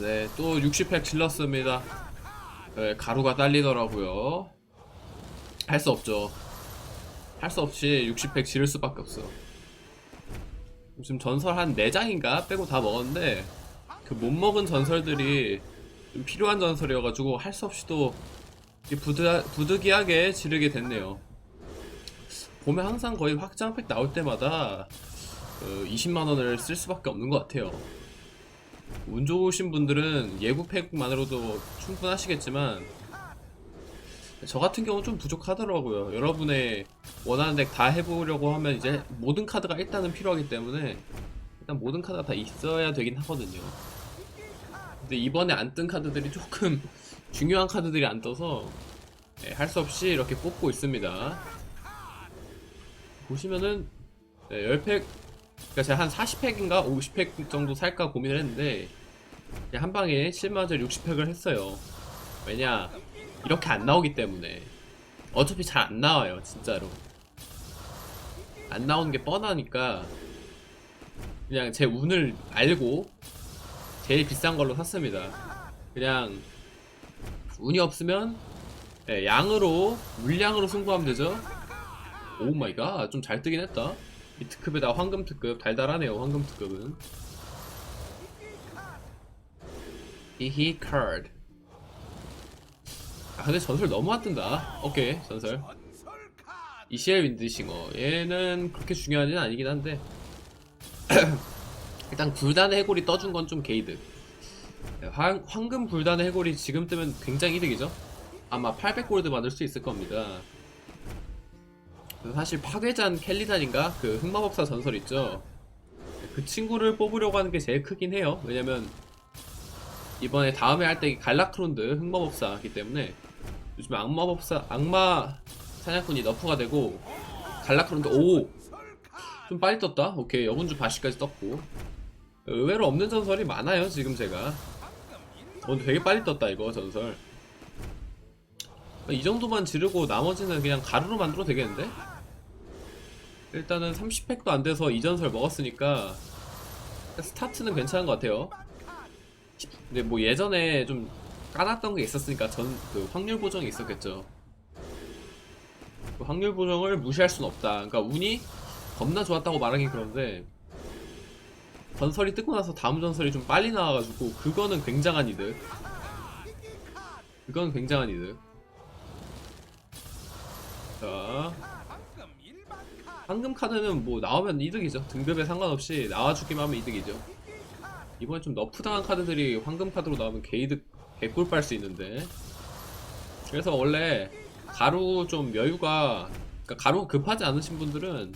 네, 또 60팩 질렀습니다. 네, 가루가 딸리더라고요. 할 수 없죠. 할 수 없이 60팩 지를 수밖에 없어. 지금 전설 한 4장인가 빼고 다 먹었는데 그 못 먹은 전설들이 좀 필요한 전설이어가지고 할 수 없이 또이 부드, 부득이하게 지르게 됐네요. 보면 항상 거의 확장팩 나올 때마다 어, 20만원을 쓸 수밖에 없는 것 같아요. 운 좋으신 분들은 예고 팩만으로도 충분하시겠지만 저 같은 경우는 좀 부족하더라고요. 여러분의 원하는 덱 다 해보려고 하면 이제 모든 카드가 일단은 필요하기 때문에 일단 모든 카드가 다 있어야 되긴 하거든요. 근데 이번에 안 뜬 카드들이 조금 중요한 카드들이 안 떠서 네, 할수 없이 이렇게 뽑고 있습니다. 보시면은 네, 10팩 그러니까 제가 한 40팩인가 50팩 정도 살까 고민을 했는데 한 방에 7만원짜리 60팩을 했어요. 왜냐 이렇게 안 나오기 때문에 어차피 잘 안 나와요 진짜로 안 나오는 게 뻔하니까 그냥 제 운을 알고 제일 비싼 걸로 샀습니다. 그냥 운이 없으면 예, 양으로 물량으로 승부하면 되죠. 오 마이 갓, 좀 잘 뜨긴 했다. 이 특급에다 황금 특급 달달하네요. 황금 특급은. 히히 카드. 아 근데 전설 너무 안 뜬다. 오케이 전설. 이시엘 윈드싱어 얘는 그렇게 중요한 애는 아니긴 한데 일단 굴단의 해골이 떠준 건 좀 게이드. 네, 황, 황금 굴단의 해골이 지금 뜨면 굉장히 이득이죠. 아마 800골드 만들 수 있을 겁니다. 사실 파괴잔 켈리단인가 그 흑마법사 전설 있죠. 그 친구를 뽑으려고 하는 게 제일 크긴 해요. 왜냐면 이번에 다음에 할 때 갈라크론드 흑마법사이기 때문에 요즘 악마법사 악마 사냥꾼이 너프가 되고 갈라크론드 오좀 빨리 떴다. 오케이 여군주 바시까지 떴고 의외로 없는 전설이 많아요 지금 제가. 어, 되게 빨리 떴다 이거 전설. 이 정도만 지르고 나머지는 그냥 가루로 만들어도 되겠는데? 일단은 30팩도 안 돼서 이전설 먹었으니까 스타트는 괜찮은 것 같아요. 근데 뭐 예전에 좀 까놨던 게 있었으니까 전 그 확률 보정이 있었겠죠. 그 확률 보정을 무시할 순 없다. 그러니까 운이 겁나 좋았다고 말하기 그런데 전설이 뜨고 나서 다음 전설이 좀 빨리 나와가지고 그거는 굉장한 이득. 그건 굉장한 이득. 자, 황금 카드는 뭐 나오면 이득이죠. 등급에 상관없이 나와주기만 하면 이득이죠. 이번에 좀 너프당한 카드들이 황금 카드로 나오면 개이득 개꿀 빨 수 있는데. 그래서 원래 가루 좀 여유가 그러니까 가루 급하지 않으신 분들은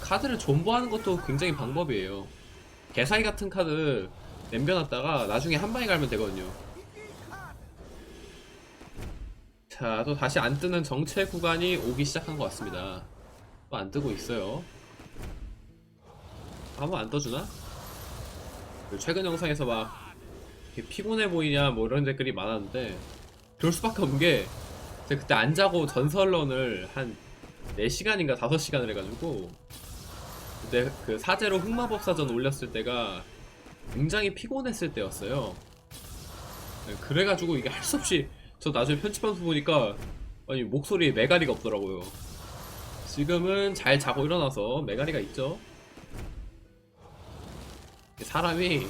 카드를 존버하는 것도 굉장히 방법이에요. 개사기 같은 카드 남겨놨다가 나중에 한 방에 갈면 되거든요. 자, 또 다시 안 뜨는 정체 구간이 오기 시작한 것 같습니다. 또안 뜨고 있어요. 한번 안 떠주나? 그 최근 영상에서 막 피곤해 보이냐 뭐 이런 댓글이 많았는데 그럴 수밖에 없는 게 제가 그때 안 자고 전설런을 한 4시간인가 5시간을 해가지고 그때 그 사제로 흑마법사전 올렸을 때가 굉장히 피곤했을 때였어요. 네, 그래가지고 이게 할 수 없이 저 나중에 편집하면서 보니까 아니 목소리에 메가리가 없더라고요. 지금은 잘 자고 일어나서 메가리가 있죠. 사람이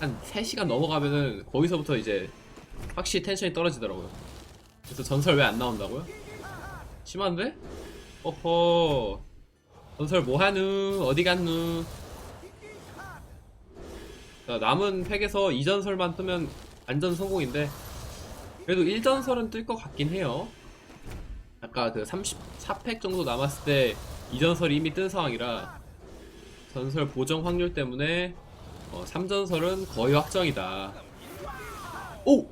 한 3시간 넘어가면은 거기서부터 이제 확실히 텐션이 떨어지더라고요. 그래서 전설 왜 안 나온다고요? 심한데? 어허 전설 뭐하누 어디 갔누 자, 남은 팩에서 2전설만 뜨면 완전 성공인데 그래도 1전설은 뜰 것 같긴 해요 아까 그 34팩 정도 남았을 때 2전설이 이미 뜬 상황이라 전설 보정 확률 때문에 어, 3전설은 거의 확정이다 오!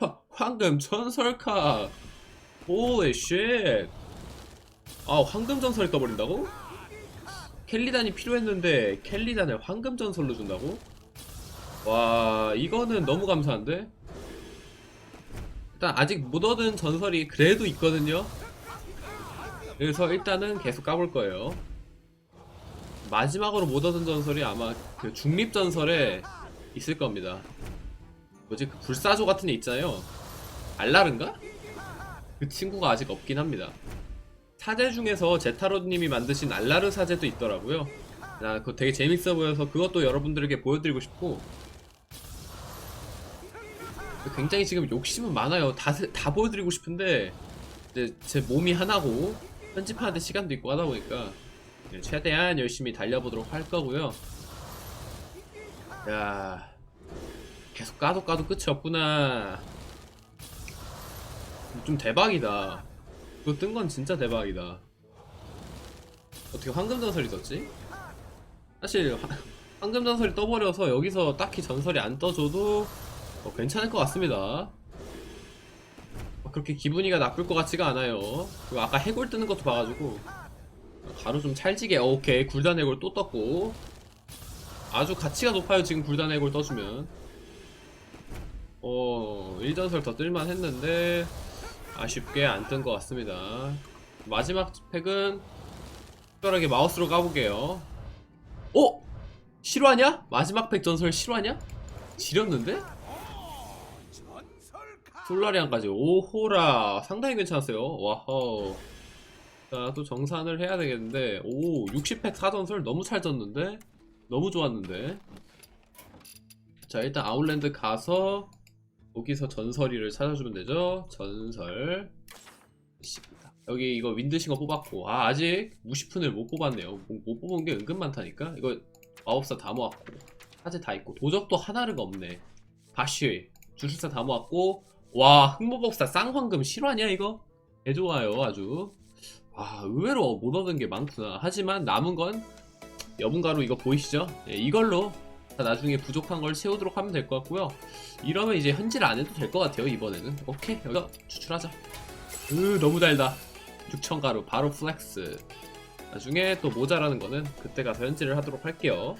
화, 황금 전설카 오이 쉣 아 황금 전설이 떠버린다고? 켈리단이 필요했는데 켈리단을 황금 전설로 준다고? 와 이거는 너무 감사한데? 일단 아직 못 얻은 전설이 그래도 있거든요 그래서 일단은 계속 까볼 거예요 마지막으로 못 얻은 전설이 아마 그 중립 전설에 있을 겁니다. 뭐지 그 불사조 같은 애 있잖아요. 알라른가? 그 친구가 아직 없긴 합니다. 사제 중에서 제타로님이 만드신 알라르 사제도 있더라고요. 나 그거 되게 재밌어 보여서 그것도 여러분들에게 보여드리고 싶고 굉장히 지금 욕심은 많아요. 다, 세- 다 보여드리고 싶은데 이제 제 몸이 하나고 편집하는데 시간도 있고 하다 보니까 네, 최대한 열심히 달려보도록 할 거고요. 야 계속 까도 까도 끝이 없구나. 좀 대박이다. 그거 뜬 건 진짜 대박이다. 어떻게 황금 전설이 떴지? 사실 화- 황금 전설이 떠버려서 여기서 딱히 전설이 안 떠줘도 어, 괜찮을 것 같습니다. 어, 그렇게 기분이가 나쁠 것 같지가 않아요. 그리고 아까 해골 뜨는 것도 봐가지고 바로 좀 찰지게 어, 오케이 굴단 해골 또 떴고 아주 가치가 높아요 지금 굴단 해골 떠주면 어 1전설 더 뜰만 했는데 아쉽게 안 뜬 것 같습니다 마지막 팩은 특별하게 마우스로 까볼게요 어? 실화냐? 마지막 팩 전설 실화냐? 지렸는데? 솔라리안까지. 오호라 상당히 괜찮았어요. 와허. 자또 정산을 해야 되겠는데 오 60팩 사전설 너무 찰졌는데? 너무 좋았는데. 자 일단 아울랜드 가서 거기서 전설이를 찾아주면 되죠? 전설. 여기 이거 윈드싱어 뽑았고. 아 아직 무시푼을 못 뽑았네요. 못, 못 뽑은 게 은근 많다니까? 이거 마법사 다 모았고. 사제 다 있고. 도적도 하나르가 없네. 바쉬. 주술사 다 모았고 와 흑모법사 쌍황금 실화냐 이거? 개 좋아요 아주. 아 의외로 못 얻은 게 많구나. 하지만 남은 건 여분가루 이거 보이시죠? 예, 이걸로 다 나중에 부족한 걸 채우도록 하면 될 것 같고요. 이러면 이제 현질 안 해도 될 것 같아요 이번에는. 오케이 여기서 추출하자. 으 너무 달다. 6,000가루 바로 플렉스. 나중에 또 모자라는 거는 그때 가서 현질을 하도록 할게요